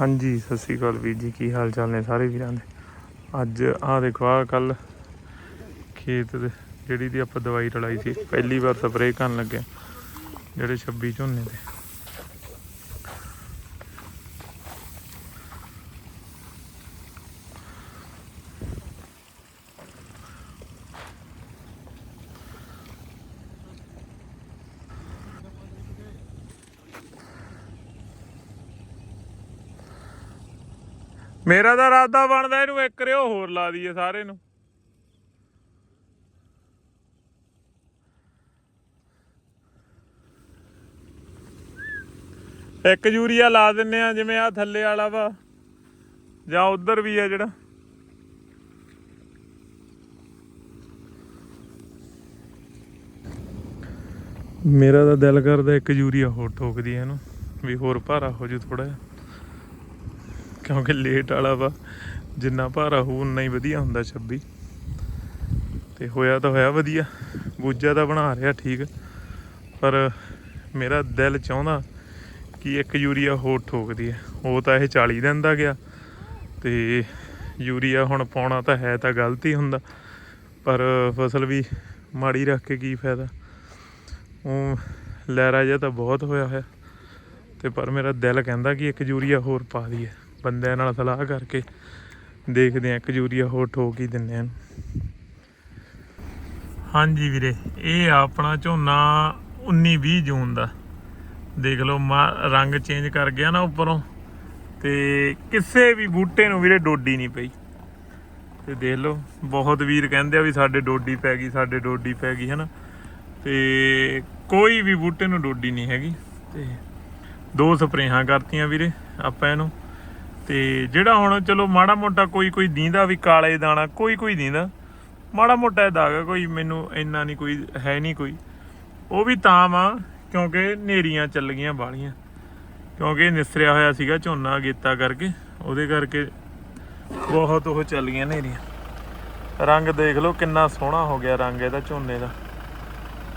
ਹਾਂਜੀ, ਸਤਿ ਸ਼੍ਰੀ ਅਕਾਲ ਵੀਰ ਜੀ, ਕੀ ਹਾਲ ਚਾਲ ਨੇ ਸਾਰੇ ਵੀਰਾਂ ਦੇ? ਅੱਜ ਆਹ ਦੇਖੋ, ਆਹ ਕੱਲ ਖੇਤ ਦੇ, ਜਿਹੜੀ ਦੀ ਆਪਾਂ ਦਵਾਈ ਰਲਾਈ ਸੀ, ਪਹਿਲੀ ਵਾਰ ਸਪਰੇਅ ਕਰਨ ਲੱਗੇ ਜਿਹੜੇ 26 ਝੋਨੇ ਦੇ। ਮੇਰਾ ਤਾਂ ਇਰਾਦਾ ਬਣਦਾ ਇਹਨੂੰ ਇੱਕ ਰਿਓ ਹੋਰ ਲਾ ਦਈਏ ਸਾਰੇ ਨੂੰ। ਇੱਕ ਯੂਰੀਆ ਲਾ ਦਿੰਨੇ ਆ, ਜਿਵੇਂ ਆ ਥੱਲੇ ਵਾਲਾ ਵਾ, ਜਾਂ ਉਧਰ ਵੀ ਆ ਜਿਹੜਾ। ਮੇਰਾ ਤਾਂ ਦਿਲ ਕਰਦਾ ਇੱਕ ਯੂਰੀਆ ਹੋਰ ਠੋਕ ਦੀ ਇਹਨੂੰ, ਵੀ ਹੋਰ ਭਾਰਾ ਹੋ ਜੂ ਥੋੜਾ ਜਿਹਾ। ਕਿਉਂਕਿ ਲੇਟ ਵਾਲਾ ਵਾ। ਜਿੰਨਾ ਭਾਰਾ ਹੋਊ, ਉਨਾ ਹੀ ਵਧੀਆ ਹੁੰਦਾ 26 ਤੇ ਹੋਇਆ ਤਾਂ ਹੋਇਆ ਵਧੀਆ। ਬੂਜਾ ਤਾਂ ਬਣਾ ਰਿਹਾ ਠੀਕ। ਪਰ ਮੇਰਾ ਦਿਲ ਚਾਹੁੰਦਾ ਕਿ ਇੱਕ ਯੂਰੀਆ ਹੋਰ ਠੋਕਦੀ ਹੈ ਉਹ ਤਾਂ ਇਹ 40 ਦਿਨ ਦਾ ਗਿਆ। ਤੇ ਯੂਰੀਆ ਹੁਣ ਪਾਉਣਾ ਤਾਂ ਹੈ ਤਾਂ ਗਲਤੀ ਹੁੰਦਾ। ਪਰ ਫਸਲ ਵੀ ਮਾੜੀ ਰੱਖ ਕੇ ਕੀ ਫਾਇਦਾ। ਉਹ ਲਹਿਰਾ ਜਿਹਾ ਤਾਂ ਬਹੁਤ ਹੋਇਆ ਹੋਇਆ। ਤੇ ਪਰ ਮੇਰਾ ਦਿਲ ਕਹਿੰਦਾ ਕਿ ਇੱਕ ਯੂਰੀਆ ਹੋਰ ਪਾ ਦਈਏ। ਬੰਦਿਆਂ ਨਾਲ ਸਲਾਹ ਕਰਕੇ ਦੇਖਦੇ ਆ ਇੱਕ ਹੋਰ ਠੋਕ ਹੀ ਦਿੰਨੇ ਆ ਹਾਂਜੀ ਵੀਰੇ, ਇਹ ਆ ਆਪਣਾ ਝੋਨਾ 19 20 ਜੂਨ ਦਾ। ਦੇਖ ਲਓ, ਮਾ- ਰੰਗ ਚੇਂਜ ਕਰ ਗਿਆ ਨਾ ਉੱਪਰੋਂ। ਤੇ ਕਿਸੇ ਵੀ ਬੂਟੇ ਨੂੰ ਵੀਰੇ ਡੋਡੀ ਨਹੀਂ ਪਈ। ਤੇ ਦੇਖ ਲਓ, ਬਹੁਤ ਵੀਰ ਕਹਿੰਦੇ ਆ ਵੀ ਸਾਡੇ ਡੋਡੀ ਪੈ ਗਈ, ਸਾਡੇ ਡੋਡੀ ਪੈ ਗਈ, ਹਨਾ। ਤੇ ਕੋਈ ਵੀ ਬੂਟੇ ਨੂੰ ਡੋਡੀ ਨਹੀਂ ਹੈਗੀ। ਤੇ ਦੋ ਸਪਰੇਹਾਂ ਕਰਤੀਆਂ ਵੀਰੇ ਆਪਾਂ ਇਹਨੂੰ। ਤੇ ਜਿਹੜਾ ਹੁਣ ਚਲੋ ਮਾੜਾ ਮੋਟਾ ਕੋਈ ਕੋਈ ਦੀਂਦਾ ਵੀ ਕਾਲੇ ਦਾਣਾ, ਕੋਈ ਕੋਈ ਦੀਂਦਾ। ਮਾੜਾ ਮੋਟਾ ਦਾਗ ਆ, ਕੋਈ ਮੈਨੂੰ ਇੰਨਾ ਨਹੀਂ, ਕੋਈ ਹੈ ਨਹੀਂ ਕੋਈ। ਉਹ ਵੀ ਤਾਂ ਵਾ, ਕਿਉਂਕਿ ਨੇਰੀਆਂ ਚੱਲ ਗਈਆਂ ਬਾਲੀਆਂ ਕਿਉਂਕਿ ਨਿਸਰਿਆ ਹੋਇਆ ਸੀਗਾ ਝੋਨਾ ਗੇਤਾ ਕਰਕੇ, ਉਹਦੇ ਕਰਕੇ ਬਹੁਤ ਉਹ ਚੱਲ ਗਈਆਂ ਨੇਰੀਆਂ। ਰੰਗ ਦੇਖ ਲਓ ਕਿੰਨਾ ਸੋਹਣਾ ਹੋ ਗਿਆ ਰੰਗ ਇਹਦਾ ਝੋਨੇ ਦਾ।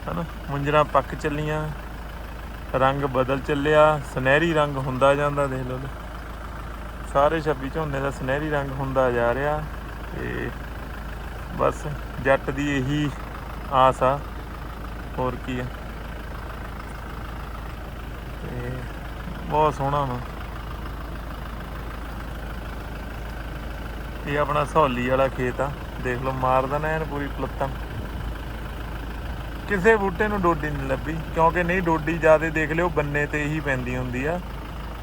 ਹਨਾ, ਮੁੰਜਰਾ ਪੱਕ ਚੱਲੀਆਂ, ਰੰਗ ਬਦਲ ਚੱਲਿਆ, ਸੁਨਹਿਰੀ ਰੰਗ ਹੁੰਦਾ ਜਾਂਦਾ ਦੇਖ ਲਓ। ਸਾਰੇ 26 ਝੋਨੇ ਦਾ ਸੁਨਹਿਰੀ ਰੰਗ ਹੁੰਦਾ ਜਾ ਰਿਹਾ ਤੇ ਬਸ ਜੱਟ ਦੀ ਇਹੀ ਆਸ ਆ। ਹੋਰ ਕੀ ਆ। ਤੇ ਬਹੁਤ ਸੋਹਣਾ ਵਾ। ਇਹ ਆਪਣਾ ਸਹੌਲੀ ਵਾਲਾ ਖੇਤ ਆ। ਦੇਖ ਲਓ ਮਾਰਦਾ ਨਾ ਐਨ ਪੂਰੀ ਪਲੱਤਨ ਕਿਸੇ ਬੂਟੇ ਨੂੰ ਡੋਡੀ ਨਹੀਂ ਲੱਭੀ, ਕਿਉਂਕਿ ਨਹੀਂ ਡੋਡੀ ਜ਼ਿਆਦਾ ਦੇਖ ਲਿਓ, ਬੰਨੇ ਤੇ ਹੀ ਪੈਂਦੀ ਹੁੰਦੀ ਆ।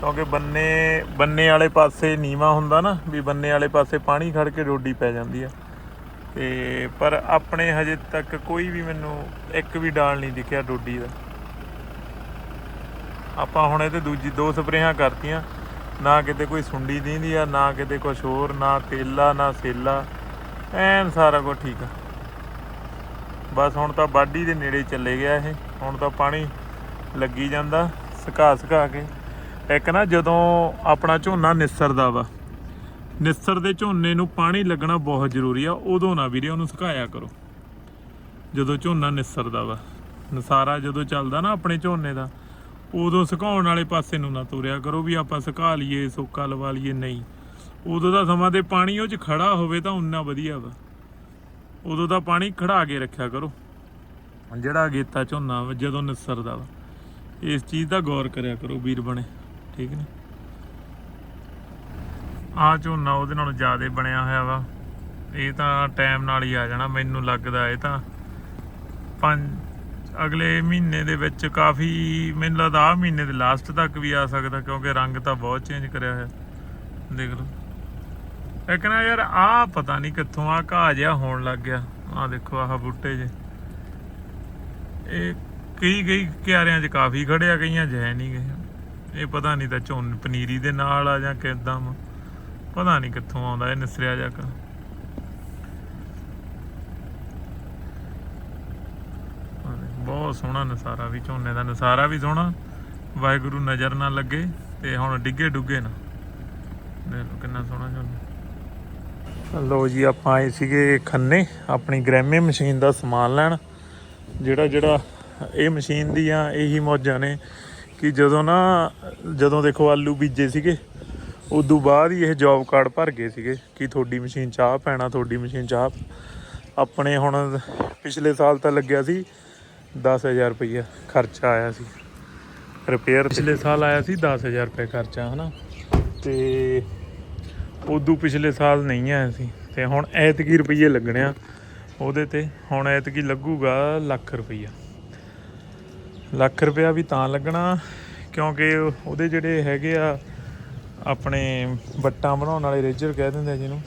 ਕਿਉਂਕਿ ਬੰਨੇ ਬੰਨੇ ਵਾਲੇ ਪਾਸੇ ਨੀਵਾ ਹੁੰਦਾ ਨਾ, ਵੀ ਬੰਨੇ ਵਾਲੇ ਪਾਸੇ ਪਾਣੀ ਖੜ ਕੇ ਡੋਡੀ ਪੈ ਜਾਂਦੀ ਆ। ਤੇ ਪਰ ਆਪਣੇ ਹਜੇ ਤੱਕ ਕੋਈ ਵੀ ਮੈਨੂੰ ਇੱਕ ਵੀ ਡਾਲ ਨਹੀਂ ਦਿਖਿਆ ਡੋਡੀ ਦਾ। ਆਪਾਂ ਹੁਣ ਇਹ ਇਹਦੇ ਦੂਜੀ ਦੋ ਸਪਰੇਹਾਂ ਕਰਤੀਆਂ, ਨਾ ਕਿਤੇ ਕੋਈ ਸੁੰਡੀ ਦੀਂਦੀ ਆ, ਨਾ ਕਿਤੇ ਕੁਝ ਹੋਰ, ਨਾ ਤੇਲਾ, ਨਾ ਸੇਲਾ, ਐਨ ਸਾਰਾ ਕੁਝ ਠੀਕ ਆ। ਬਸ ਹੁਣ ਤਾਂ ਬਾਡੀ ਦੇ ਨੇੜੇ ਚੱਲੇ ਗਿਆ ਇਹ, ਹੁਣ ਤਾਂ ਪਾਣੀ ਲੱਗੀ ਜਾਂਦਾ ਸੁਕਾ ਸੁਕਾ ਕੇ। ਇੱਕ ਨਾ ਜਦੋਂ ਆਪਣਾ ਝੋਨਾ ਨਿਸਰਦਾ ਵਾ ਨਿਸਰ ਦੇ ਝੋਨੇ ਨੂੰ ਪਾਣੀ ਲੱਗਣਾ ਬਹੁਤ ਜ਼ਰੂਰੀ ਆ, ਉਦੋਂ ਨਾ ਵੀਰੇ ਉਹਨੂੰ ਸੁਕਾਇਆ ਕਰੋ। ਜਦੋਂ ਝੋਨਾ ਨਿਸਰਦਾ ਵਾ, ਨਸਾਰਾ ਜਦੋਂ ਚੱਲਦਾ ਨਾ ਆਪਣੇ ਝੋਨੇ ਦਾ, ਉਦੋਂ ਸੁਕਾਉਣ ਵਾਲੇ ਪਾਸੇ ਨੂੰ ਨਾ ਤੁਰਿਆ ਕਰੋ ਵੀ ਆਪਾਂ ਸੁਕਾ ਲਈਏ, ਸੋਕਾ ਲਵਾ ਲਈਏ, ਨਹੀਂ। ਉਦੋਂ ਦਾ ਸਮਾਂ ਤੇ ਪਾਣੀ ਉਹ 'ਚ ਖੜਾ ਹੋਵੇ ਤਾਂ ਉਨਾ ਵਧੀਆ ਵਾ। ਉਦੋਂ ਦਾ ਪਾਣੀ ਖੜਾ ਕੇ ਰੱਖਿਆ ਕਰੋ। ਜਿਹੜਾ ਅਗੇਤਾ ਝੋਨਾ ਵਾ, ਜਦੋਂ ਨਿਸਰਦਾ ਵਾ, ਇਸ ਚੀਜ਼ ਦਾ ਗੌਰ ਕਰਿਆ ਕਰੋ ਵੀਰ ਬਣੇ। ਠੀਕ ਨੇ। ਆ ਝੋਨਾ ਉਹਦੇ ਨਾਲੋਂ ਜ਼ਿਆਦਾ ਬਣਿਆ ਹੋਇਆ ਵਾ। ਇਹ ਤਾਂ ਟਾਈਮ ਨਾਲ ਹੀ ਆ ਜਾਣਾ, ਮੈਨੂੰ ਲੱਗਦਾ ਇਹ ਤਾਂ। ਪੰਜ, ਅਗਲੇ ਮਹੀਨੇ ਦੇ ਵਿੱਚ ਕਾਫੀ, ਮੈਨੂੰ ਲੱਗਦਾ ਆ ਮਹੀਨੇ ਦੇ ਲਾਸਟ ਤੱਕ ਵੀ ਆ ਸਕਦਾ, ਕਿਉਂਕਿ ਰੰਗ ਤਾਂ ਬਹੁਤ ਚੇਂਜ ਕਰਿਆ ਹੋਇਆ। ਦੇਖ ਲਓ। ਇੱਕ ਨਾ ਯਾਰ ਆ ਪਤਾ ਨਹੀਂ ਕਿੱਥੋਂ ਆ ਘਾਹ ਜਿਹਾ ਹੋਣ ਲੱਗ ਗਿਆ। ਆ ਦੇਖੋ, ਆਹ ਬੂਟੇ ਜੇ। ਇਹ ਕਈ ਕਈ ਕਿਆਰਿਆਂ 'ਚ ਕਾਫੀ ਖੜਿਆ, ਕਈਆਂ 'ਚ ਹੈ ਨਹੀਂ ਗਏ ਇਹ ਪਤਾ ਨਹੀਂ ਤਾਂ ਝੋਨ ਪਨੀਰੀ ਦੇ ਨਾਲ ਆ ਜਾਂ ਕਿਦਾਂ ਪਤਾ ਨਹੀਂ ਕਿੱਥੋਂ ਆਉਂਦਾ, ਇਹ ਨਿਸਰਿਆ ਜਾ ਕੇ। ਬਹੁਤ ਸੋਹਣਾ ਨਜ਼ਾਰਾ ਵੀ, ਝੋਨੇ ਦਾ ਨਸਾਰਾ ਵੀ ਸੋਹਣਾ। ਵਾਹਿਗੁਰੂ ਨਜ਼ਰ ਨਾ ਲੱਗੇ ਤੇ ਹੁਣ ਡਿੱਗੇ ਡੁੱਗੇ ਨਾ। ਦੇਖ ਕਿੰਨਾ ਸੋਹਣਾ ਝੋਨਾ। ਲੋ ਜੀ, ਆਪਾਂ ਆਏ ਸੀਗੇ ਖੰਨੇ, ਆਪਣੀ ਗ੍ਰੈਮੇ ਮਸ਼ੀਨ ਦਾ ਸਮਾਨ ਲੈਣ। ਜਿਹੜਾ ਜਿਹੜਾ ਇਹ ਮਸ਼ੀਨ ਦੀਆਂ ਇਹੀ ਮੌਜਾਂ ਨੇ। ਕਿ ਜਦੋਂ ਨਾ ਜਦੋਂ ਦੇਖੋ ਆਲੂ ਬੀਜੇ ਸੀਗੇ ਉਦੋਂ ਬਾਅਦ ਹੀ ਇਹ ਜੌਬ ਕਾਰਡ ਭਰ ਗਏ ਸੀਗੇ ਕਿ ਤੁਹਾਡੀ ਮਸ਼ੀਨ ਚਾਹ ਪੈਣਾ ਤੁਹਾਡੀ ਮਸ਼ੀਨ ਚਾਹ। ਆਪਣੇ ਹੁਣ ਪਿਛਲੇ ਸਾਲ ਤਾਂ ਲੱਗਿਆ ਸੀ 10000 ਰੁਪਈਆ ਖਰਚਾ ਆਇਆ ਸੀ। ਰਿਪੇਅਰ ਪਿਛਲੇ ਸਾਲ ਆਇਆ ਸੀ 10000 ਰੁਪਏ ਖਰਚਾ ਹਨਾ? ਤੇ ਉਦੋਂ ਪਿਛਲੇ ਸਾਲ ਨਹੀਂ ਆਇਆ ਸੀ। ਤੇ ਹੁਣ ਐਤਕੀ ਰੁਪਈਏ ਲੱਗਣੇ ਆ। ਉਹਦੇ ਤੇ ਹੁਣ ਐਤਕੀ ਲੱਗੂਗਾ ਲੱਖ ਰੁਪਈਆ। ਲੱਖ ਰੁਪਇਆ ਵੀ ਤਾਂ ਲੱਗਣਾ, ਕਿਉਂਕਿ ਉਹਦੇ ਜਿਹੜੇ ਹੈਗੇ ਆ, ਆਪਣੇ ਵੱਟਾਂ ਬਣਾਉਣ ਵਾਲੇ ਰੇਜਰ ਕਹਿ ਦਿੰਦੇ ਆ ਜਿਹਨੂੰ,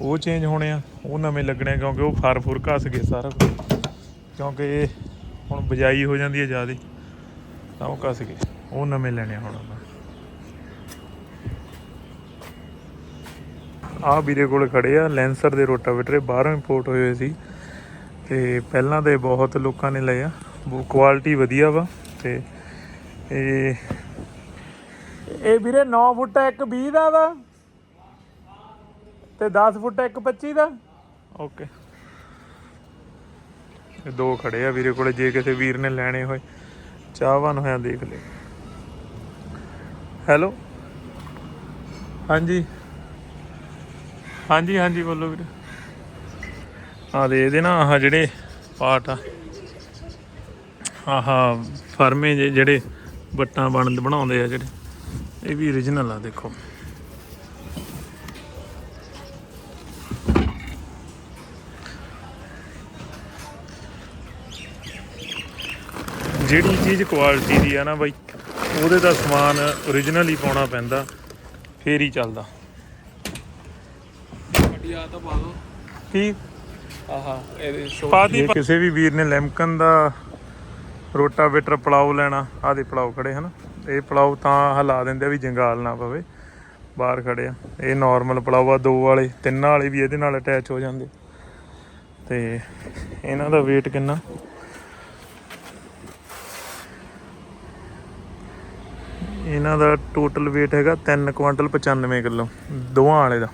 ਉਹ ਚੇਂਜ ਹੋਣੇ ਆ, ਉਹ ਨਵੇਂ ਲੱਗਣੇ ਆ, ਕਿਉਂਕਿ ਉਹ ਫਰ ਫੁਰ ਘਸ ਗਏ ਸਾਰਾ ਕੁਝ। ਕਿਉਂਕਿ ਹੁਣ ਬਜਾਈ ਹੋ ਜਾਂਦੀ ਹੈ ਜ਼ਿਆਦਾ, ਤਾਂ ਉਹ ਘਸ ਗਏ, ਉਹ ਨਵੇਂ ਲੈਣੇ ਆ ਹੁਣ ਆਪਾਂ। ਆ ਵੀਰੇ ਕੋਲ ਖੜੇ ਆ, ਲੈਂਸਰ ਦੇ ਰੋਟਾਵੇਟਰ ਬਾਹਰੋਂ ਇੰਪੋਰਟ ਹੋਏ ਹੋਏ ਸੀ, ਤੇ ਪਹਿਲਾਂ ਤੇ ਬਹੁਤ ਲੋਕਾਂ ਨੇ ਲਏ ਆ। ਕੁਆਲਿਟੀ ਵਧੀਆ ਵਾ ਤੇ ਇਹ ਇਹ ਵੀਰੇ 9 ਫੁੱਟ ਇੱਕ 20 ਦਾ ਵਾ ਤੇ 10 ਫੁੱਟ ਇੱਕ 25 ਦਾ। ਓਕੇ ਇਹ ਦੋ ਖੜੇ ਆ ਵੀਰੇ ਕੋਲੇ ਜੇ ਕਿਸੇ ਵੀਰ ਨੇ ਲੈਣੇ ਹੋਏ। ਚਾਹਵਾਨ ਹੋਇਆ ਦੇਖ ਲੈ। ਹੈਲੋ ਹਾਂਜੀ। ਹਾਂਜੀ ਹਾਂਜੀ ਬੋਲੋ ਵੀਰੇ। ਆ ਦੇ ਇਹਦੇ ਨਾ ਆਹ ਜਿਹੜੇ ਪਾਰਟ ਆ। ਆਹਾ ਫਰਮੇ ਜਿਹੇ ਜਿਹੜੇ ਬੱਟਾਂ ਬਣ ਬਣਾਉਂਦੇ ਆ ਜਿਹੜੇ ਇਹ ਵੀ origignal ਆ ਦੇਖੋ। ਜਿਹੜੀ ਚੀਜ਼ ਕੁਆਲਿਟੀ ਦੀ ਆ ਨਾ ਬਾਈ ਉਹਦੇ ਦਾ ਸਮਾਨ origignal ਹੀ ਪਾਉਣਾ ਪੈਂਦਾ ਫੇਰ ਹੀ ਚੱਲਦਾ। ਗੱਡੀ ਆ ਤਾਂ ਪਾ ਦੋ। ਕੀ? ਆਹਾ ਇਹਦੇ ਸ਼ੋ ਜੇ ਕਿਸੇ ਵੀ ਵੀਰ ਨੇ ਲੈਮਕਨ ਦਾ ਰੋਟਾਵੇਟਰ ਪਲਾਉ ਲੈਣਾ, ਆਹ ਦੇ ਪਲਾਉ ਖੜੇ ਹਨ। ਇਹ ਪਲਾਉ ਤਾਂ ਹਿਲਾ ਦਿੰਦੇ ਆ ਵੀ ਜੰਗਾਲ ਨਾ ਪਵੇ, ਬਾਹਰ ਖੜੇ ਆ। ਇਹ ਨਾਰਮਲ ਪਲਾਉ ਆ, ਦੋ ਵਾਲੇ, ਤਿੰਨਾਂ ਵਾਲੇ ਵੀ ਇਹਦੇ ਨਾਲ ਅਟੈਚ ਹੋ ਜਾਂਦੇ। ਤੇ ਇਹਨਾਂ ਦਾ weight ਕਿੰਨਾ? ਇਹਨਾਂ ਦਾ ਟੋਟਲ weight ਹੈਗਾ 3 ਕੁਇੰਟਲ 95 ਕਿਲੋ, ਦੋਵਾਂ ਵਾਲੇ ਦਾ।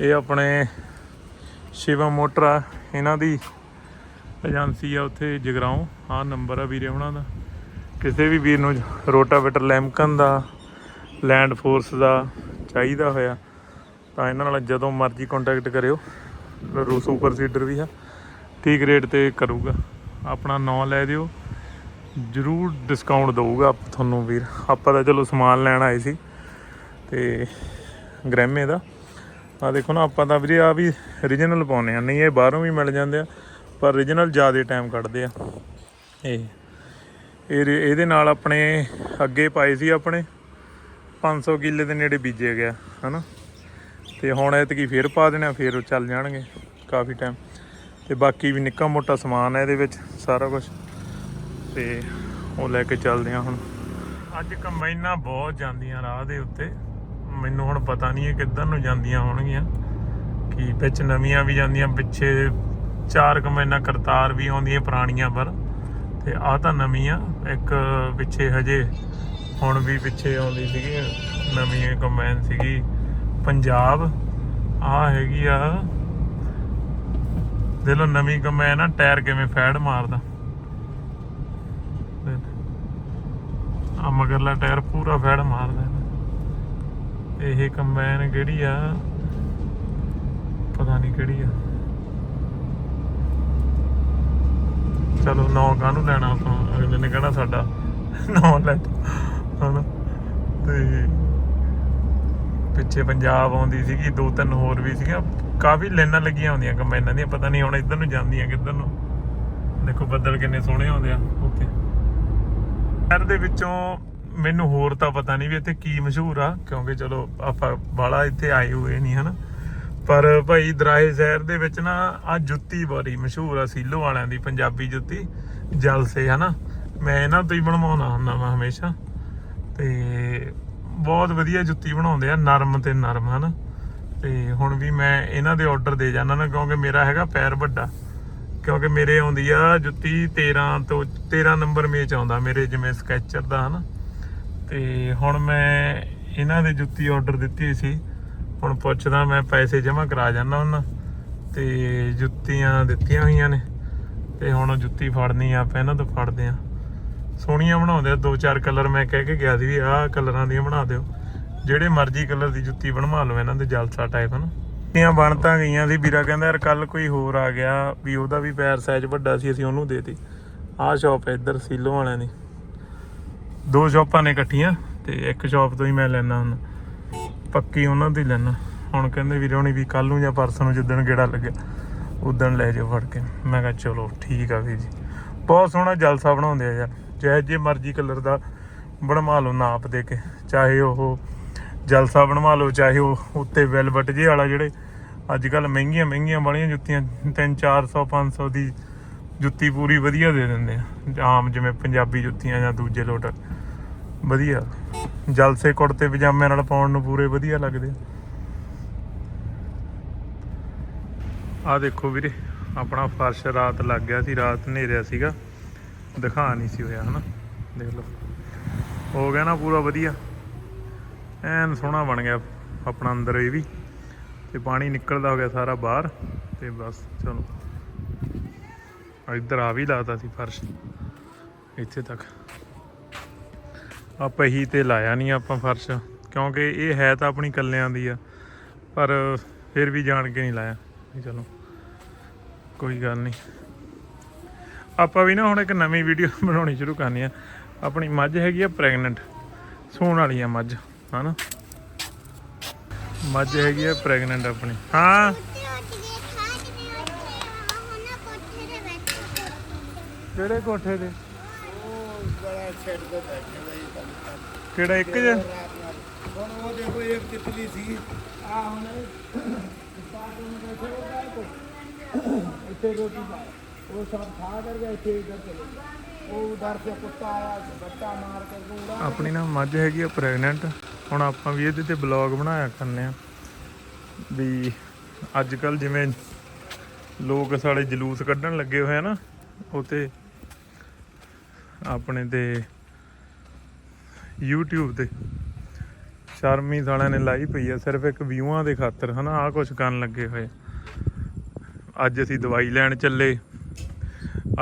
ਇਹ ਆਪਣੇ ਸ਼ਿਵਾ ਮੋਟਰ ਆ, ਇਹਨਾਂ ਦੀ ਏਜੰਸੀ ਆ ਉੱਥੇ, ਜਗਰਾਉਂ। ਆਹ ਨੰਬਰ ਆ ਵੀਰੇ ਉਹਨਾਂ ਦਾ। ਕਿਸੇ ਵੀ ਵੀਰ ਨੂੰ ਰੋਟਾਵੇਟਰ ਲੈਮਕਨ ਦਾ, ਲੈਂਡ ਫੋਰਸ ਦਾ ਚਾਹੀਦਾ ਹੋਇਆ, ਤਾਂ ਇਹਨਾਂ ਨਾਲ ਜਦੋਂ ਮਰਜ਼ੀ ਕੰਟੈਕਟ ਕਰਿਓ। ਰੂ ਸੁਪਰ ਸੀਡਰ ਵੀ ਆ। ਠੀਕ ਰੇਟ ਤੇ ਕਰੂਗਾ। ਆਪਣਾ ਨਾਂ ਲੈ ਦਿਓ। ਜ਼ਰੂਰ ਡਿਸਕਾਊਂਟ ਦਊਗਾ ਤੁਹਾਨੂੰ ਵੀਰ। ਆਪਾਂ ਤਾਂ ਚਲੋ ਸਮਾਨ ਲੈਣ ਆਏ ਸੀ, ਤੇ ਗ੍ਰੈਮੇ ਦਾ। ਆ ਦੇਖੋ ਨਾ, ਆਪਾਂ ਤਾਂ ਵੀਰੇ ਆ ਵੀ origignal ਪਾਉਨੇ ਆ ਨਹੀਂ, ਇਹ ਬਾਹਰੋਂ ਵੀ ਮਿਲ ਜਾਂਦੇ ਆ। ਪਰ origignal ਜ਼ਿਆਦਾ ਟਾਈਮ ਕੱਢਦੇ ਆ। ਇਹ ਇਹ ਇਹਦੇ ਨਾਲ ਆਪਣੇ ਅੱਗੇ ਪਾਏ ਸੀ ਆਪਣੇ 500 ਕਿੱਲੇ ਦੇ ਨੇੜੇ ਬੀਜਿਆ ਗਿਆ, ਹਨਾ। ਤੇ ਹੁਣ ਐਤਕੀ ਫੇਰ ਪਾ ਦੇਣਾ, ਫੇਰ ਉਹ ਚੱਲ ਜਾਣਗੇ ਕਾਫੀ ਟਾਈਮ ਤੇ ਬਾਕੀ ਵੀ ਨਿੱਕਾ ਮੋਟਾ ਸਮਾਨ ਹੈ ਇਹਦੇ ਵਿੱਚ, ਸਾਰਾ ਕੁਝ ਤੇ ਉਹ ਲੈ ਕੇ ਚੱਲਦੇ ਆ ਹੁਣ। ਅੱਜ ਕੰਬਾਈਨਾਂ ਬਹੁਤ ਜਾਂਦੀਆਂ ਰਾਹ ਦੇ ਉੱਤੇ। ਮੈਨੂੰ ਹੁਣ ਪਤਾ ਨਹੀਂ ਇਹ ਕਿੱਧਰ ਨੂੰ ਜਾਂਦੀਆਂ ਹੋਣਗੀਆਂ। ਕਿ ਵਿੱਚ ਨਵੀਆਂ ਵੀ ਜਾਂਦੀਆਂ, ਪਿੱਛੇ ਚਾਰ ਕੰਬਾਈਨਾਂ ਕਰਤਾਰ ਵੀ ਆਉਂਦੀਆਂ ਪੁਰਾਣੀਆਂ ਪਰ, ਤੇ ਆਹ ਤਾਂ ਨਵੀਂ ਆ, ਇੱਕ ਪਿੱਛੇ ਹਜੇ ਹੁਣ ਵੀ ਪਿੱਛੇ ਆਉਂਦੀ ਸੀਗੀ, ਨਵੀਂ ਕੰਬਾਈਨ ਸੀਗੀ ਪੰਜਾਬ। ਆ ਹੈਗੀ ਆ ਦੇ ਲੋ ਨਵੀਂ ਕੰਬਾਈਨ ਆ, ਟਾਇਰ ਕਿਵੇਂ ਫੈੜ ਮਾਰਦਾ। ਆ ਮਗਰਲਾ ਟਾਇਰ ਪੂਰਾ ਫੈੜ ਮਾਰਦਾ। ਇਹ ਕੰਬਾਈਨ ਕਿਹੜੀ ਆ? ਪਤਾ ਨਹੀਂ ਕਿਹੜੀ ਆ। ਚਲੋ, ਨੌ ਕਾਹਨੂੰ ਲੈਣਾ ਆਪਾਂ? ਅਗਲੇ ਨੇ ਕਹਿਣਾ ਸਾਡਾ। ਨੌ ਲੈ ਹਨਾ? ਤੇ ਪਿੱਛੇ ਪੰਜਾਬ ਆਉਂਦੀ ਸੀਗੀ, ਦੋ ਤਿੰਨ ਹੋਰ ਵੀ ਸੀਗੀਆਂ। ਕਾਫੀ ਲੈਣਾ ਲੱਗੀਆਂ ਹੁੰਦੀਆਂ ਕੰਬਾਈਨਾਂ ਦੀਆਂ, ਪਤਾ ਨਹੀਂ ਹੁਣ ਇੱਧਰ ਨੂੰ ਜਾਂਦੀਆਂ ਕਿੱਧਰ ਨੂੰ। ਦੇਖੋ ਬੱਦਲ ਕਿੰਨੇ ਸੋਹਣੇ ਆਉਂਦੇ ਆ ਉੱਤੇ ਸ਼ਹਿਰ ਦੇ ਵਿੱਚੋਂ ਮੈਨੂੰ ਹੋਰ ਤਾਂ ਪਤਾ ਨਹੀਂ ਵੀ ਇੱਥੇ ਕੀ ਮਸ਼ਹੂਰ ਆ, ਕਿਉਂਕਿ ਚਲੋ ਆਪਾਂ ਬਾਲਾ ਇੱਥੇ ਆਏ ਹੋਏ ਨਹੀਂ, ਹਨਾ? ਪਰ ਭਾਈ ਦਰਾਹੇ ਸ਼ਹਿਰ ਦੇ ਵਿੱਚ ਨਾ ਆ ਜੁੱਤੀ ਬੜੀ ਮਸ਼ਹੂਰ ਆ, ਸੀਲੋ ਵਾਲਿਆਂ ਦੀ, ਪੰਜਾਬੀ ਜੁੱਤੀ, ਜਲਸੇ, ਹਨਾ? ਮੈਂ ਇਹਨਾਂ ਤੋਂ ਹੀ ਬਣਵਾਉਣਾ ਹੁੰਦਾ ਮੈਂ ਹਮੇਸ਼ਾ। ਤੇ ਬਹੁਤ ਵਧੀਆ ਜੁੱਤੀ ਬਣਾਉਂਦੇ ਆ, ਨਰਮ ਤੇ ਨਰਮ, ਹਨਾ? ਤੇ ਹੁਣ ਵੀ ਮੈਂ ਇਹਨਾਂ ਦੇ ਆਰਡਰ ਦੇ ਜਾਣਾ ਨਾ, ਕਿਉਂਕਿ ਮੇਰਾ ਹੈਗਾ ਪੈਰ ਵੱਡਾ। ਕਿਉਂਕਿ ਮੇਰੇ ਆਉਂਦੀ ਆ ਜੁੱਤੀ 13 ਤੋਂ 13 ਨੰਬਰ ਮੇਚ ਆਉਂਦਾ ਮੇਰੇ, ਜਿਵੇਂ ਸਕੈਚਰ ਦਾ, ਹਨਾ? ਤੇ ਹੁਣ ਮੈਂ ਇਹਨਾਂ ਦੇ ਜੁੱਤੀ ਆਰਡਰ ਦਿੱਤੀ ਸੀ। ਹੁਣ ਪੁੱਛਦਾ ਮੈਂ ਪੈਸੇ ਜਮ੍ਹਾਂ ਕਰਾ ਜਾਣਾ ਉਹਨਾਂ, ਤੇ ਜੁੱਤੀਆਂ ਦਿੱਤੀਆਂ ਹੋਈਆਂ ਨੇ, ਤੇ ਹੁਣ ਜੁੱਤੀ ਫੜਨੀ ਆ, ਆਪਾਂ ਇਹਨਾਂ ਤੋਂ ਫੜਦੇ ਆ ਸੋਹਣੀਆਂ ਬਣਾਉਂਦੇ ਆ, ਦੋ ਚਾਰ ਕਲਰ ਮੈਂ ਕਹਿ ਕੇ ਗਿਆ ਸੀ ਵੀ ਆਹ ਕਲਰਾਂ ਦੀਆਂ ਬਣਾ ਦਿਓ। ਜਿਹੜੇ ਮਰਜ਼ੀ ਕਲਰ ਦੀ ਜੁੱਤੀ ਬਣਵਾ ਲਓ ਇਹਨਾਂ ਦੇ, ਜਲਸਾ ਟਾਈਪ ਹਨ। ਜੁੱਤੀਆਂ ਬਣ ਤਾਂ ਗਈਆਂ ਸੀ, ਵੀਰਾ ਕਹਿੰਦਾ, ਯਾਰ ਕੱਲ ਕੋਈ ਹੋਰ ਆ ਗਿਆ, ਵੀ ਉਹਦਾ ਵੀ ਪੈਰ ਸਾਈਜ਼ ਵੱਡਾ ਸੀ, ਅਸੀਂ ਉਹਨੂੰ ਦੇਤੀ। ਆਹ ਸ਼ਾਪ ਹੈ ਇੱਧਰ, ਸੀਲੋ ਵਾਲਿਆਂ ਦੀ। ਦੋ ਸ਼ਾਪਾਂ ਨੇ ਇਕੱਠੀਆਂ, ਤੇ ਇੱਕ ਸ਼ਾਪ ਤੋਂ ਹੀ ਮੈਂ ਲੈਣਾ ਹੁਣ ਪੱਕੀ ਉਹਨਾਂ ਤੋਂ ਹੀ ਲੈਣਾ। ਹੁਣ ਕਹਿੰਦੇ ਵੀਰੇ ਹੁਣੀ ਵੀ ਕੱਲ ਨੂੰ ਜਾਂ ਪਰਸੋਂ ਨੂੰ ਜਿੱਦਣ ਗੇੜਾ ਲੱਗਿਆ, ਉਦਣ ਲੈ ਜਾਓ ਫੜ ਕੇ। ਮੈਂ ਕਿਹਾ ਚਲੋ ਠੀਕ ਆ ਵੀਰ ਜੀ। ਬਹੁਤ ਸੋਹਣਾ ਜਲਸਾ ਬਣਾਉਂਦੇ ਆ ਯਾਰ। ਚਾਹੇ ਜੇ ਮਰਜ਼ੀ ਕਲਰ ਦਾ ਬਣਵਾ ਲਓ, ਨਾਪ ਦੇ ਕੇ। ਚਾਹੇ ਉਹ ਜਲਸਾ ਬਣਵਾ ਲਓ, ਚਾਹੇ ਉਹ ਉੱਤੇ ਵੈਲਵਟ ਜੇ ਵਾਲਾ ਜਿਹੜੇ ਅੱਜ ਕੱਲ ਮਹਿੰਗੀਆਂ ਮਹਿੰਗੀਆਂ ਵਾਲੀਆਂ ਜੁੱਤੀਆਂ 3 400 500 ਦੀ ਜੁੱਤੀ ਪੂਰੀ ਵਧੀਆ ਦੇ ਦਿੰਦੇ ਆ। ਆਮ ਜਿਵੇਂ ਪੰਜਾਬੀ ਜੁੱਤੀਆਂ ਜਾਂ ਦੂਜੇ ਲੋਟ ਵਧੀਆ। ਜਲਸੇ ਕੁੜਤੇ ਪਜਾਮੇ ਨਾਲ ਪਾਉਣ ਨੂੰ ਪੂਰੇ ਵਧੀਆ ਲੱਗਦੇ ਆ। ਦੇਖੋ ਵੀਰੇ, ਆਪਣਾ ਫਰਸ਼ ਰਾਤ ਲੱਗ ਗਿਆ ਸੀ, ਰਾਤ ਹਨੇਰਿਆ ਸੀਗਾ। ਦਿਖਾ ਨਹੀਂ ਸੀ ਹੋਇਆ, ਹਨਾ? ਦੇਖ ਲਓ। ਹੋ ਗਿਆ ਨਾ ਪੂਰਾ ਵਧੀਆ। ਐਨ ਸੋਹਣਾ ਬਣ ਗਿਆ ਆਪਣਾ ਅੰਦਰ ਇਹ ਵੀ। ਤੇ ਪਾਣੀ ਨਿਕਲਦਾ ਹੋ ਗਿਆ ਸਾਰਾ ਬਾਹਰ, ਤੇ ਬਸ, ਚਲੋ। ਇੱਧਰ ਆ ਵੀ ਲਾਤਾ ਸੀ ਫਰਸ਼। ਇੱਥੇ ਤੱਕ। ਆਪਾਂ ਹੀ ਤੇ ਲਾਇਆ ਨਹੀਂ ਆਪਾਂ ਫਰਸ਼, ਕਿਉਂਕਿ ਇਹ ਹੈ ਤਾਂ ਆਪਣੀ ਕੱਲਿਆਂ ਦੀ ਆ, ਪਰ ਫਿਰ ਵੀ ਜਾਣ ਕੇ ਨਹੀਂ ਲਾਇਆ। ਚਲੋ, ਕੋਈ ਗੱਲ ਨਹੀਂ। ਆਪਾਂ ਵੀ ਨਾ ਹੁਣ ਇੱਕ ਨਵੀਂ ਵੀਡੀਓ ਬਣਾਉਣੀ ਸ਼ੁਰੂ ਕਰਨੀ ਆ। ਆਪਣੀ ਮੱਝ ਹੈਗੀ ਆ ਪ੍ਰੈਗਨੈਂਟ, ਸੂਣ ਵਾਲੀ ਆ ਮੱਝ, ਹਨਾ? ਮੱਝ ਹੈਗੀ ਆ ਪ੍ਰੈਗਨੈਂਟ ਆਪਣੀ। ਹਾਂ। ਕਿਹੜੇ ਕੋਠੇ ਤੇ? ਬੜਾ ਛੱਡ ਕੇ ਬੈਠੇ ਕਿਹੜਾ ਇੱਕ ਜ ਹੁਣ ਉਹ ਦੇਖੋ ਇੱਕ ਤਿਤਲੀ ਸੀ। ਆ ਹੁਣ ਇੱਥੇ ਰੋਟੀ ਪਾ। ਉਹ ਸਭ ਖਾ ਕਰ ਗਏ ਇੱਥੇ ਇਧਰ ਚਲੇ ਉਹ ਉਧਰ ਸੇ ਕੁੱਤਾ ਆਇਆ ਬੱਟਾ ਮਾਰ ਕੇ ਉੜਾ ਆਪਣੀ ਨਾ ਮੱਝ ਹੈਗੀ ਆ ਪ੍ਰੈਗਨੈਂਟ ਹੁਣ ਆਪਾਂ ਵੀ ਇਹਦੇ ਤੇ ਬਲੌਗ ਬਣਾਇਆ ਕਰਨੇ ਆ। ਵੀ ਅੱਜ ਕੱਲ ਜਿਵੇਂ ਲੋਕ ਸਾਡੇ ਜਲੂਸ ਕੱਢਣ ਲੱਗੇ ਹੋਏ ਆ ਨਾ ਉਤੇ ਆਪਣੇ ਤੇ YouTube ਤੇ। ਸ਼ਰਮੀ ਸਾਲਿਆਂ ਨੇ ਲਾਈ ਪਈ ਆ, ਸਿਰਫ ਇੱਕ ਵਿਊਆਂ ਦੇ ਖਾਤਰ। ਹਨਾ, ਆਹ ਕੁਝ ਕਰਨ ਲੱਗੇ ਹੋਏ ਅੱਜ ਅਸੀਂ ਦਵਾਈ ਲੈਣ ਚੱਲੇ।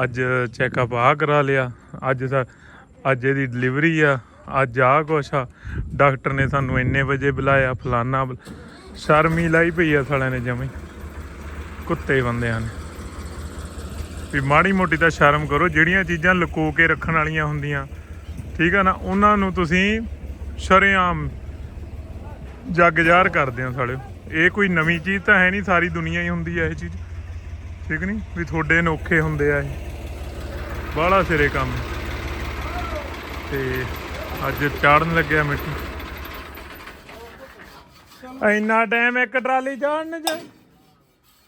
ਅੱਜ ਚੈੱਕਅਪ ਆ ਕਰਾ ਲਿਆ। ਅੱਜ ਸਾ, ਅੱਜ ਇਹਦੀ ਡਿਲੀਵਰੀ ਆ। ਅੱਜ ਆ ਕੁਛ ਆ। ਡਾਕਟਰ ਨੇ ਸਾਨੂੰ ਇੰਨੇ ਵਜੇ ਬੁਲਾਇਆ, ਫਲਾਨਾ ਸ਼ਰਮੀ ਲਾਈ ਪਈ ਆ ਸਾਲਿਆਂ ਨੇ ਜਮੀ। ਕੁੱਤੇ ਬੰਦਿਆਂ ਨੇ। ਵੀ ਮਾੜੀ ਮੋਟੀ ਤਾਂ ਸ਼ਰਮ ਕਰੋ, ਜਿਹੜੀਆਂ ਚੀਜ਼ਾਂ ਲੁਕੋ ਕੇ ਰੱਖਣ ਵਾਲੀਆਂ ਹੁੰਦੀਆਂ। ਠੀਕ ਆ ਨਾ ਉਹਨਾਂ ਨੂੰ ਤੁਸੀਂ ਸ਼ਰੇਆਮ ਜਗਜ਼ਾਰ ਕਰਦੇ ਹੋ ਸਾਲਿਓ। ਇਹ ਕੋਈ ਨਵੀਂ ਚੀਜ਼ ਤਾਂ ਹੈ ਨਹੀਂ ਸਾਰੀ ਦੁਨੀਆ ਹੀ ਹੁੰਦੀ ਹੈ ਇਹ ਚੀਜ਼। ਠੀਕ ਨਹੀਂ? ਵੀ ਤੁਹਾਡੇ ਨੋਖੇ ਹੁੰਦੇ ਆ ਇਹ। ਬਾਹਲਾ ਸਿਰੇ ਕੰਮ। ਤੇ ਅੱਜ ਚਾੜਨ ਲੱਗਿਆ ਮਿੱਟੀ। ਇੰਨਾ ਟਾਈਮ ਇੱਕ ਟਰਾਲੀ ਚਾੜਨ ਚ।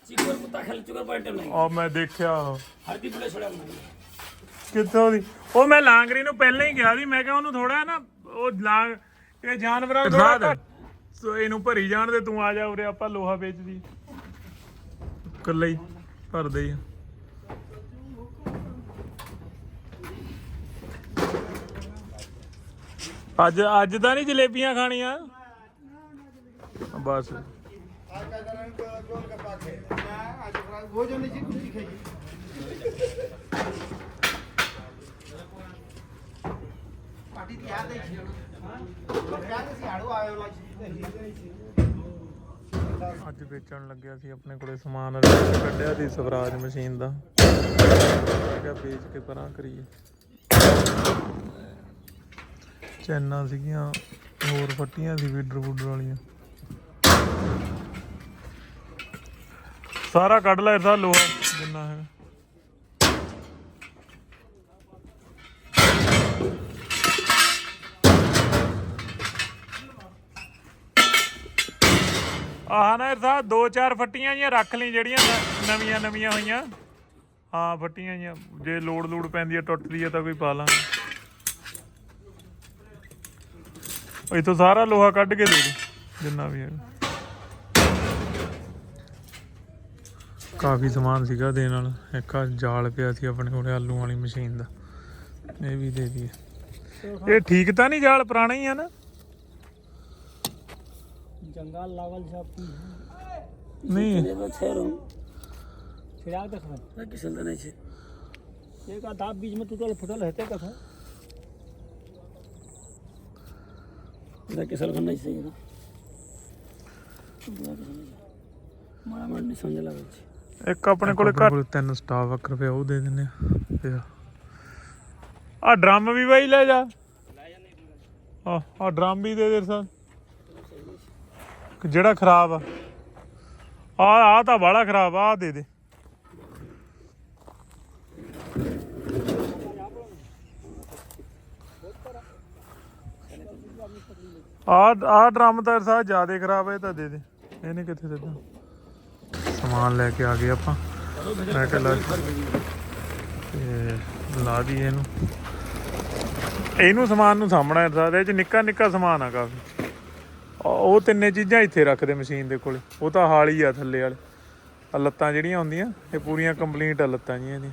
ਚਿਕਰ ਕੁੱਤਾ ਖਲ ਚੁਕਰ ਬੈਠੇ ਨਹੀਂ। ਆ ਮੈਂ ਦੇਖਿਆ। ਹਰਦੀ ਬੁਲੇ ਛੜਿਆ ਕਿੱਥੋਂ ਦੀ? ਉਹ ਮੈਂ ਲਾਂਗਰੀ ਨੂੰ ਪਹਿਲਾਂ ਹੀ ਕਿਹਾ ਸੀ ਮੈਂ ਕਿਹਾ ਉਹਨੂੰ ਥੋੜਾ ਨਾ ਉਹ ਲਾਂਗ ਇਹ ਜਾਨਵਰਾਂ ਨੂੰ ਥੋੜਾ ਸੋ ਇਹਨੂੰ ਭਰੀ ਜਾਣ ਦੇ ਤੂੰ ਆ ਜਾ ਉਰੇ ਆਪਾਂ ਲੋਹਾ ਵੇਚਦੀ ਇਕੱਲਾ ਹੀ ਭਰਦੇ ਹੀ ਆ। ਅੱਜ ਅੱਜ ਤਾਂ ਨਹੀਂ ਜਲੇਬੀਆਂ ਖਾਣੀਆਂ ਬਸ आज का जन्म तो जोन का पाक है आज वो जो नीचे कुछ दिखेगी હતી ત્યાં દઈ છે ત્યાં થી હાડું આવેલો છે ਅੱਜ ਵੇਚਣ ਲੱਗਿਆ ਸੀ ਆਪਣੇ ਕੋਲੇ ਸਮਾਨ ਕੱਢਿਆ ਸੀ ਸਵਰਾਜ ਮਸ਼ੀਨ ਦਾ। ਕਿਹਾ ਵੇਚ ਕੇ ਪਰਾਂ ਕਰੀਏ। ਚੈਨਾਂ ਸੀਗੀਆਂ, ਹੋਰ ਫੱਟੀਆਂ ਸੀ ਵੀਡਰ ਵੂਡਰ ਵਾਲੀਆਂ। ਸਾਰਾ ਕੱਢ ਲੈ ਇਹਦਾ ਲੋਹਾ ਜਿੰਨਾ ਹੈ। ਆਹ ਨਾ ਇਹਦਾ ਦੋ ਚਾਰ ਫੱਟੀਆਂ ਜੀਆਂ ਰੱਖ ਲਈ ਜਿਹੜੀਆਂ ਨਵੀਆਂ ਨਵੀਆਂ ਹੋਈਆਂ। ਹਾਂ, ਫੱਟੀਆਂ ਜੀਆਂ ਜੇ ਲੋੜ ਲੋੜ ਪੈਂਦੀ ਹੈ ਟੁੱਟਦੀ ਹੈ ਤਾਂ ਕੋਈ ਪਾ ਲਾਂਗੇ। ਉਹ ਇਥੋਂ ਸਾਰਾ ਲੋਹਾ ਕੱਢ ਕੇ ਦੇ ਦੇ, ਜਿੰਨਾ ਵੀ ਹੈ ਕਾਫੀ ਸਮਾਨ ਸੀਗਾ ਦੇਣ ਨਾਲ ਇੱਕ ਆਹ ਜਾਲ ਪਿਆ ਸੀ ਆਪਣੇ ਕੋਲੇ, ਆਲੂ ਵਾਲੀ ਮਸ਼ੀਨ ਦਾ। ਇਹ ਵੀ ਦੇ ਦਈਏ। ਇਹ ਠੀਕ ਤਾਂ ਨਹੀਂ ਜਾਲ, ਪੁਰਾਣਾ ਹੀ ਆ ਨਾ? जंगल लावल सब की ਨਹੀਂ ठहरो फिराक देख रहे किसी नहीं छे एक आधा बीच में टूटल फुटल हेते कथा ਇਹਦਾ ਕਿਸਲ ਖੰਨਾ ਹੀ ਸਹੀ ਨਾ ਮਾੜਾ ਮਾੜਾ ਨਹੀਂ ਸਮਝ ਲੱਗ ਜੀ ਇੱਕ ਆਪਣੇ ਕੋਲੇ ਘਰ ਤਿੰਨ ਸਟਾਫ ਵਕਰ ਪਿਆ ਉਹ ਦੇ ਦਿੰਨੇ ਆ ਆ ਡਰਮ ਵੀ ਬਾਈ ਲੈ ਜਾ ਆ ਆ ਡਰਮ ਵੀ ਦੇ ਦੇ ਸਰ ਜਿਹੜਾ ਖਰਾਬ ਆ। ਆ ਆ ਤਾਂ ਬਾਲਾ ਖਰਾਬ ਆ ਆਹ ਦੇ ਦੇ। ਆ ਆ ਡਰਮ ਤਾਂ ਸਾ ਜ਼ਿਆਦਾ ਖਰਾਬ ਹੈ ਤਾਂ ਦੇ ਦੇ। ਇਹਨੇ ਕਿੱਥੇ ਦਿੱਤਾ ਸਮਾਨ ਲੈ ਕੇ ਆ ਗਏ ਆਪਾਂ। ਮੈਂ ਕਿਹਾ ਲਾ ਤੇ ਲਾ ਦੀ ਇਹਨੂੰ। ਇਹਨੂੰ ਸਮਾਨ ਨੂੰ ਸਾਹਮਣਾ ਹੈ ਸਾਰਾ। ਇਹ ਚ ਨਿੱਕਾ ਨਿੱਕਾ ਸਮਾਨ ਆ ਕਾਫੀ। ਉਹ- ਤਿੰਨੇ ਚੀਜ਼ਾਂ ਇੱਥੇ ਰੱਖਦੇ ਮਸ਼ੀਨ ਦੇ ਕੋਲੇ। ਉਹ ਤਾਂ ਹਾਲ ਹੀ ਆ ਥੱਲੇ ਵਾਲੇ। ਆ ਲੱਤਾਂ ਜਿਹੜੀਆਂ ਹੁੰਦੀਆਂ, ਇਹ ਪੂਰੀਆਂ ਕੰਪਲੀਟ ਆ ਲੱਤਾਂ ਜੀਆਂ ਇਹਦੀਆਂ।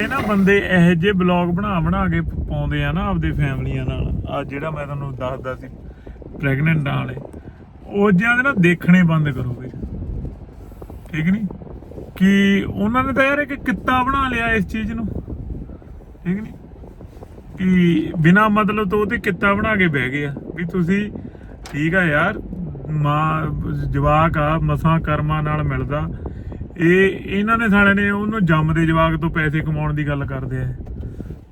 ਇਹ ਨਾ ਬੰਦੇ ਇਹੋ ਜਿਹੇ ਬਲੌਗ ਬਣਾ ਬਣਾ ਕੇ ਪਾਉਂਦੇ ਆ ਨਾ ਆਪਦੇ ਫੈਮਲੀਆਂ ਨਾਲ। ਆ ਜਿਹੜਾ ਮੈਂ ਤੁਹਾਨੂੰ ਦੱਸਦਾ ਸੀ ਪ੍ਰੈਗਨੈਂਟ ਵਾਲੇ। ਉਹ ਜਿਹਾਂ ਦੇ ਨਾ ਦੇਖਣੇ ਬੰਦ ਕਰੋਗੇ। ਠੀਕ ਨਹੀਂ ਕਿ ਉਹਨਾਂ ਨੇ ਤਾਂ ਯਾਰ ਇੱਕ ਕਿੱਤਾ ਬਣਾ ਲਿਆ ਇਸ ਚੀਜ਼ ਨੂੰ। ਠੀਕ ਨਹੀਂ ਕਿ ਬਿਨਾ ਮਤਲਬ ਤੋਂ ਉਹਤੇ ਕਿੱਤਾ ਬਣਾ ਕੇ ਬਹਿ ਗਏ ਆ, ਵੀ ਤੁਸੀਂ ਠੀਕ ਆ ਯਾਰ, ਮਾਂ, ਜਵਾਕ ਆ, ਮਸਾਂ ਕਰਮਾਂ ਨਾਲ ਮਿਲਦਾ। ਇਹ, ਇਹਨਾਂ ਨੇ ਸਾਲੇ ਨੇ ਉਹਨੂੰ ਜੰਮਦੇ ਜਵਾਕ ਤੋਂ ਪੈਸੇ ਕਮਾਉਣ ਦੀ ਗੱਲ ਕਰਦੇ ਆ।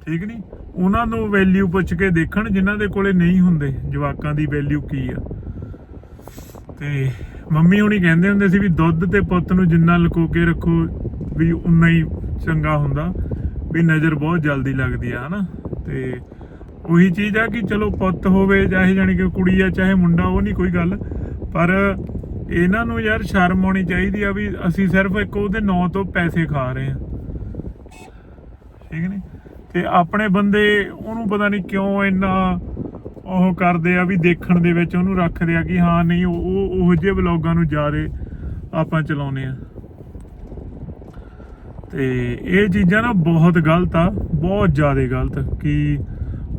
ਠੀਕ ਨਹੀਂ ਉਹਨਾਂ ਨੂੰ ਵੈਲਿਊ ਪੁੱਛ ਕੇ ਦੇਖਣ ਜਿਨ੍ਹਾਂ ਦੇ ਕੋਲੇ ਨਹੀਂ ਹੁੰਦੇ, ਜਵਾਕਾਂ ਦੀ ਵੈਲਿਊ ਕੀ ਆ। ਤੇ ਮੰਮੀ ਹੁਣੀ ਕਹਿੰਦੇ ਹੁੰਦੇ ਸੀ ਵੀ ਦੁੱਧ ਤੇ ਪੁੱਤ ਨੂੰ ਜਿੰਨਾ ਲੁਕੋ ਕੇ ਰੱਖੋ, ਵੀ ਉਨਾ ਹੀ ਚੰਗਾ ਹੁੰਦਾ, ਵੀ ਨਜ਼ਰ ਬਹੁਤ ਜਲਦੀ ਲੱਗਦੀ ਆ, ਹਨਾ? ਤੇ ਉਹੀ ਚੀਜ਼ ਆ ਕਿ ਚਲੋ ਪੁੱਤ ਹੋਵੇ ਚਾਹੇ ਜਾਣੀ ਕਿ ਕੁੜੀ ਆ, ਚਾਹੇ ਮੁੰਡਾ ਉਹ ਨਹੀਂ ਕੋਈ ਗੱਲ, ਪਰ ਇਹਨਾਂ ਨੂੰ ਯਾਰ ਸ਼ਰਮ ਆਉਣੀ ਚਾਹੀਦੀ ਆ ਵੀ ਅਸੀਂ ਸਿਰਫ ਇੱਕ ਉਹਦੇ ਨਾਂ ਤੋਂ ਪੈਸੇ ਖਾ ਰਹੇ ਆ। ਠੀਕ ਨਹੀਂ ਤੇ ਆਪਣੇ ਬੰਦੇ ਉਹਨੂੰ ਪਤਾ ਨਹੀਂ ਕਿਉਂ ਇੰਨਾ ਉਹ ਕਰਦੇ ਆ ਵੀ ਦੇਖਣ ਦੇ ਵਿੱਚ ਉਹਨੂੰ ਰੱਖਦੇ ਆ ਕਿ ਹਾਂ ਨਹੀਂ, ਉਹ ਉਹ ਜਿਹੇ ਵਲੌਗਾਂ ਨੂੰ ਜ਼ਿਆਦੇ ਆਪਾਂ ਚਲਾਉਨੇ ਆ। ਤੇ ਇਹ ਚੀਜ਼ਾਂ ਨਾ ਬਹੁਤ ਗਲਤ ਆ, ਬਹੁਤ ਜ਼ਿਆਦਾ ਗਲਤ ਕਿ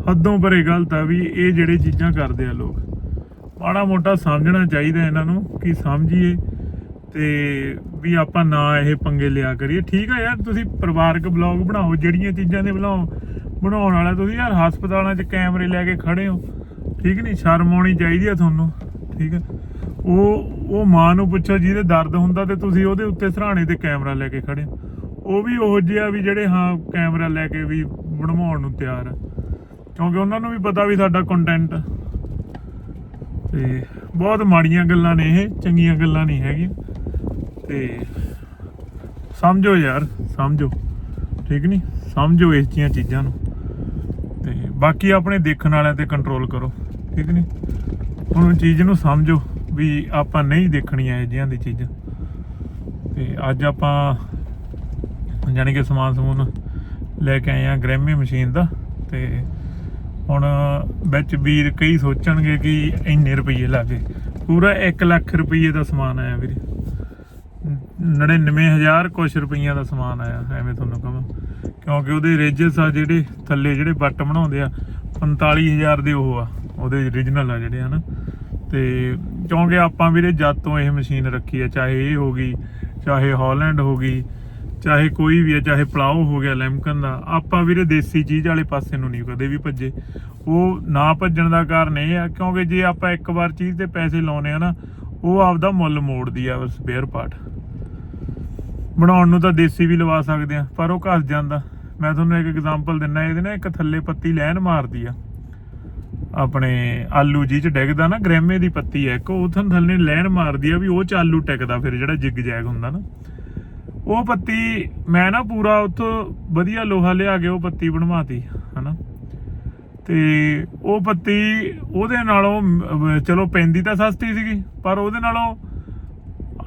ਹੱਦੋਂ ਪਰੇ ਗਲਤ ਆ ਵੀ ਇਹ ਜਿਹੜੇ ਚੀਜ਼ਾਂ ਕਰਦੇ ਆ ਲੋਕ। ਮਾੜਾ ਮੋਟਾ ਸਮਝਣਾ ਚਾਹੀਦਾ ਇਹਨਾਂ ਨੂੰ ਕਿ ਸਮਝੀਏ ਤੇ ਵੀ ਆਪਾਂ ਨਾ ਇਹ ਪੰਗੇ ਲਿਆ ਕਰੀਏ। ਠੀਕ ਆ ਯਾਰ, ਤੁਸੀਂ ਪਰਿਵਾਰਕ ਬਲੌਗ ਬਣਾਓ, ਜਿਹੜੀਆਂ ਚੀਜ਼ਾਂ ਦੇ ਬਣਾਓ ਬਣਾਉਣ ਵਾਲਾ, ਤੁਸੀਂ ਯਾਰ ਹਸਪਤਾਲਾਂ 'ਚ ਕੈਮਰੇ ਲੈ ਕੇ ਖੜੇ ਹੋ। ਠੀਕ ਨਹੀਂ ਸ਼ਰਮ ਆਉਣੀ ਚਾਹੀਦੀ ਆ ਤੁਹਾਨੂੰ। ਠੀਕ ਆ। ਉਹ ਉਹ ਮਾਂ ਨੂੰ ਪੁੱਛੋ ਜਿਹਦੇ ਦਰਦ ਹੁੰਦਾ ਤੇ ਤੁਸੀਂ ਉਹਦੇ ਉੱਤੇ ਸਰਾਣੇ ਤੇ ਕੈਮਰਾ ਲੈ ਕੇ ਖੜੇ ਹੋ। ਉਹ ਵੀ ਉਹ ਜਿਹਾ ਵੀ ਜਿਹੜੇ, ਹਾਂ, ਕੈਮਰਾ ਲੈ ਕੇ ਵੀ ਬਣਵਾਉਣ ਨੂੰ ਤਿਆਰ ਆ। ਕਿਉਂਕਿ ਉਹਨਾਂ ਨੂੰ ਵੀ ਪਤਾ ਵੀ ਸਾਡਾ ਕੰਟੈਂਟ ਤੇ ਬਹੁਤ ਮਾੜੀਆਂ ਗੱਲਾਂ ਨੇ ਇਹ, ਚੰਗੀਆਂ ਗੱਲਾਂ ਨਹੀਂ ਹੈਗੀਆਂ। ਤੇ ਸਮਝੋ ਯਾਰ, ਸਮਝੋ। ਠੀਕ ਨਹੀਂ ਸਮਝੋ ਇਸ ਜੀਆਂ ਚੀਜ਼ਾਂ ਨੂੰ। ਤੇ ਬਾਕੀ ਆਪਣੇ ਦੇਖਣ ਵਾਲਿਆਂ ਤੇ ਕੰਟਰੋਲ ਕਰੋ। ਠੀਕ ਨਹੀਂ ਹੁਣ ਚੀਜ਼ ਨੂੰ ਸਮਝੋ ਵੀ ਆਪਾਂ ਨਹੀਂ ਦੇਖਣੀਆਂ ਇਹ ਜਿਹੀਆਂ ਦੀ ਚੀਜ਼ਾਂ। ਤੇ ਅੱਜ ਆਪਾਂ ਜਾਣੀ ਕਿ ਸਮਾਨ ਸਮੂਨ ਲੈ ਕੇ ਆਏ ਆ ਗ੍ਰੈਮੀ ਮਸ਼ੀਨ ਦਾ ਤੇ ਹੁਣ ਵਿੱਚ ਵੀਰ ਕਈ ਸੋਚਣਗੇ ਕਿ ਇੰਨੇ ਰੁਪਏ ਲੱਗੇ ਪੂਰਾ 1 ਲੱਖ ਰੁਪਏ ਦਾ ਸਮਾਨ ਆਇਆ ਵੀਰੇ। 99000 ਕੁਛ ਰੁਪਈਆਂ ਦਾ ਸਮਾਨ ਆਇਆ, ਐਵੇਂ ਤੁਹਾਨੂੰ ਕਹਾਂ। ਕਿਉਂਕਿ ਉਹਦੇ ਰੇਜਸ ਆ ਜਿਹੜੇ, ਥੱਲੇ ਜਿਹੜੇ ਬੱਟ ਬਣਾਉਂਦੇ ਆ 45000 ਦੇ ਉਹ ਆ, ਉਹਦੇ origignal ਆ ਜਿਹੜੇ, ਹਨਾ। ਤੇ ਕਿਉਂਕਿ ਆਪਾਂ ਵੀਰੇ ਜਦ ਤੋਂ ਇਹ ਮਸ਼ੀਨ ਰੱਖੀ ਆ, ਚਾਹੇ ਇਹ ਹੋ ਗਈ, ਚਾਹੇ ਹਾਲੈਂਡ ਹੋ ਗਈ ਚਾਹੇ ਕੋਈ ਵੀ ਹੈ, ਚਾਹੇ ਪਲਾਓ ਹੋ ਗਿਆ, ਲੈਮਕਨ ਦਾ, ਆਪਾਂ ਵੀਰੇ ਦੇਸੀ ਚੀਜ਼ ਵਾਲੇ ਪਾਸੇ ਨੂੰ ਨਹੀਂ ਕਦੇ ਵੀ ਭੱਜੇ। ਉਹ ਨਾ ਭੱਜਣ ਦਾ ਕਾਰਨ ਇਹ ਆ, ਕਿਉਂਕਿ ਜੇ ਆਪਾਂ ਇੱਕ ਵਾਰ ਚੀਜ਼ ਤੇ ਪੈਸੇ ਲਾਉਨੇ ਆ ਨਾ, ਉਹ ਆਪਦਾ ਮੁੱਲ ਮੋੜਦੀ ਆ ਸਪੇਅਰ ਪਾਰਟ ਬਣਾਉਣ ਨੂੰ ਤਾਂ ਦੇਸੀ ਵੀ ਲਵਾ ਸਕਦੇ ਆ, ਪਰ ਉਹ ਘਸ ਜਾਂਦਾ। ਮੈਂ ਤੁਹਾਨੂੰ ਇੱਕ ਐਗਜ਼ਾਮਪਲ ਦਿੰਨਾ ਇਹਦੇ ਨਾਲ ਇੱਕ ਥੱਲੇ ਪੱਤੀ ਲੈਣ ਮਾਰਦੀ ਆ। ਆਪਣੇ ਆਲੂ ਜੀ ਚ ਡਿੱਗਦਾ ਨਾ ਗ੍ਰੈਮੇ ਦੀ ਪੱਤੀ ਹੈ ਇੱਕ, ਉਹ ਥੱਲੇ ਲੈਣ ਮਾਰਦੀ ਆ ਵੀ ਉਹ ਚ ਆਲੂ ਟਿਕਦਾ ਫਿਰ ਜਿਹੜਾ ਜਿਗ ਜੈਗ ਹੁੰਦਾ ਨਾ। ਉਹ ਪੱਤੀ ਮੈਂ ਨਾ ਪੂਰਾ ਉੱਥੋਂ ਵਧੀਆ ਲੋਹਾ ਲਿਆ ਕੇ ਉਹ ਪੱਤੀ ਬਣਵਾਤੀ, ਹਨਾ? ਤੇ ਉਹ ਪੱਤੀ ਉਹਦੇ ਨਾਲੋਂ ਚਲੋ ਪੈਂਦੀ ਤਾਂ ਸਸਤੀ ਸੀਗੀ, ਪਰ ਉਹਦੇ ਨਾਲੋਂ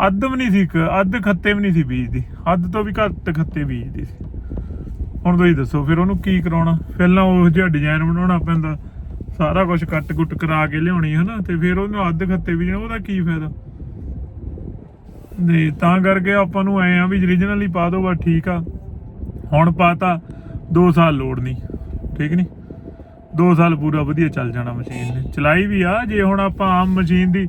ਅੱਧ ਵੀ ਨਹੀਂ ਸੀ ਅੱਧ ਖੱਤੇ ਵੀ ਨਹੀਂ ਸੀ ਬੀਜਦੀ, ਅੱਧ ਤੋਂ ਵੀ ਘੱਟ ਖੱਤੇ ਬੀਜਦੀ ਸੀ। ਹੁਣ ਤੁਸੀਂ ਦੱਸੋ, ਫਿਰ ਉਹਨੂੰ ਕੀ ਕਰਾਉਣਾ? ਪਹਿਲਾਂ ਉਹ ਜਿਹਾ ਡਿਜ਼ਾਈਨ ਬਣਾਉਣਾ ਪੈਂਦਾ, ਸਾਰਾ ਕੁਝ ਕੱਟ ਕੁੱਟ ਕਰਾ ਕੇ ਲਿਆਉਣੀ, ਹਨਾ? ਤੇ ਫਿਰ ਉਹਨੂੰ ਅੱਧ ਖੱਤੇ ਬੀਜਣਾ, ਉਹਦਾ ਕੀ ਫਾਇਦਾ? ਦੇ ਤਾਂ ਕਰਕੇ ਆਪਾਂ ਨੂੰ ਐ ਆ ਵੀ origignal ਹੀ ਪਾ ਦੋ, ਬਸ ਠੀਕ ਆ। ਹੁਣ ਪਾਤਾ 2 ਸਾਲ ਲੋੜ ਨਹੀਂ ਠੀਕ ਨਹੀਂ 2 ਸਾਲ ਪੂਰਾ ਵਧੀਆ ਚੱਲ ਜਾਣਾ ਮਸ਼ੀਨ ਨੇ। ਚਲਾਈ ਵੀ ਆ, ਜੇ ਹੁਣ ਆਪਾਂ ਆਮ ਮਸ਼ੀਨ ਦੀ,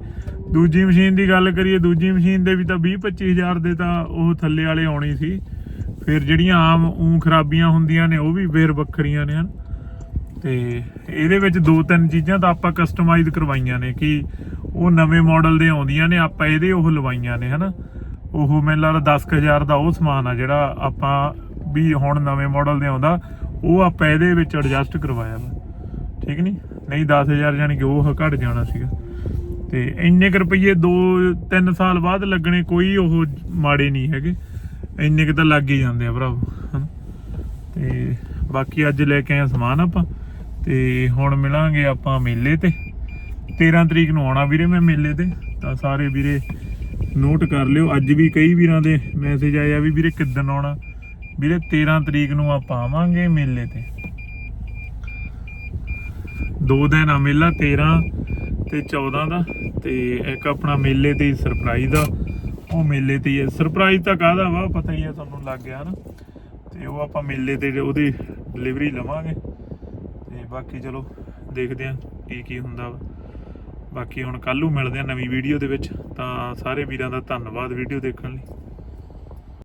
ਦੂਜੀ ਮਸ਼ੀਨ ਦੀ ਗੱਲ ਕਰੀਏ, ਦੂਜੀ ਮਸ਼ੀਨ ਦੇ ਵੀ ਤਾਂ 20 25000 ਦੇ ਤਾਂ ਉਹ ਥੱਲੇ ਵਾਲੇ ਆਉਣੀ ਸੀ। ਫਿਰ ਜਿਹੜੀਆਂ ਆਮ ਉਂ ਖਰਾਬੀਆਂ ਹੁੰਦੀਆਂ ਨੇ, ਉਹ ਵੀ ਫੇਰ ਵੱਖਰੀਆਂ ਨੇ ਹਨ। ਤੇ ਇਹਦੇ ਵਿੱਚ ਦੋ ਤਿੰਨ ਚੀਜ਼ਾਂ ਤਾਂ ਆਪਾਂ ਕਸਟਮਾਈਜ਼ ਕਰਵਾਈਆਂ ਨੇ, ਕਿ ਉਹ ਨਵੇਂ ਮਾਡਲ ਦੇ ਆਉਂਦੀਆਂ ਨੇ, ਆਪਾਂ ਇਹਦੇ ਉਹ ਲਵਾਈਆਂ ਨੇ, ਹਨਾ? ਉਹ ਮੈਨੂੰ ਲੱਗਦਾ 10000 ਦਾ ਉਹ ਸਮਾਨ ਆ ਜਿਹੜਾ ਆਪਾਂ ਵੀ ਹੁਣ ਨਵੇਂ ਮਾਡਲ ਦੇ ਆਉਂਦਾ, ਉਹ ਆਪਾਂ ਇਹਦੇ ਵਿੱਚ ਐਡਜਸਟ ਕਰਵਾਇਆ ਵਾ। ਠੀਕ ਨਹੀਂ ਨਹੀਂ 10000 ਜਾਨੀ ਕਿ ਉਹ ਘਟ ਜਾਣਾ ਸੀਗਾ। ਤੇ ਇੰਨੇ ਕੁ ਰੁਪਏ 2-3 ਸਾਲ ਬਾਅਦ ਲੱਗਣੇ ਕੋਈ ਉਹ ਮਾੜੇ ਨਹੀਂ ਹੈਗੇ। ਇੰਨੇ ਕੁ ਤਾਂ ਲੱਗ ਹੀ ਜਾਂਦੇ ਆ ਭਰਾਵੋ, ਹਨਾ? ਤੇ ਬਾਕੀ ਅੱਜ ਲੈ ਕੇ ਆਏ ਸਮਾਨ ਆਪਾਂ। ਤੇ ਹੁਣ ਮਿਲਾਂਗੇ ਆਪਾਂ ਮੇਲੇ ਤੇ। 13 ਤਰੀਕ ਨੂੰ ਆਉਣਾ ਵੀਰੇ ਮੈਂ ਮੇਲੇ ਤੇ, ਤਾਂ ਸਾਰੇ ਵੀਰੇ ਨੋਟ ਕਰ ਲਿਓ। ਅੱਜ ਵੀ ਕਈ ਵੀਰਾਂ ਦੇ ਮੈਸੇਜ ਆਏ ਆ ਵੀ ਵੀਰੇ ਕਿੱਦਣ ਆਉਣਾ। ਵੀਰੇ 13 ਤਰੀਕ ਨੂੰ ਆਪਾਂ ਆਵਾਂਗੇ ਮੇਲੇ ਤੇ। ਦੋ ਦਿਨ ਆ ਮੇਲਾ 13 ਤੇ 14 ਦਾ, ਤੇ ਇੱਕ ਆਪਣਾ ਮੇਲੇ ਤੇ ਸਰਪ੍ਰਾਈਜ਼ ਆ ਉਹ ਮੇਲੇ ਤੇ ਹੀ ਹੈ ਸਰਪ੍ਰਾਈਜ਼ ਤਾਂ ਕਾਹਦਾ ਵਾ, ਪਤਾ ਹੀ ਆ ਤੁਹਾਨੂੰ ਲੱਗ ਗਿਆ ਨਾ ਤੇ ਉਹ ਆਪਾਂ ਮੇਲੇ ਤੇ ਉਹਦੀ ਡਿਲੀਵਰੀ ਲਵਾਂਗੇ। ਤੇ ਬਾਕੀ ਚਲੋ ਦੇਖਦੇ ਆਂ ਕੀ ਕੀ ਹੁੰਦਾ ਵਾ। ਬਾਕੀ ਹੁਣ ਕੱਲ੍ਹ ਨੂੰ ਮਿਲਦੇ ਆ ਨਵੀਂ ਵੀਡੀਓ ਦੇ ਵਿੱਚ। ਤਾਂ ਸਾਰੇ ਵੀਰਾਂ ਦਾ ਧੰਨਵਾਦ ਵੀਡੀਓ ਦੇਖਣ ਲਈ।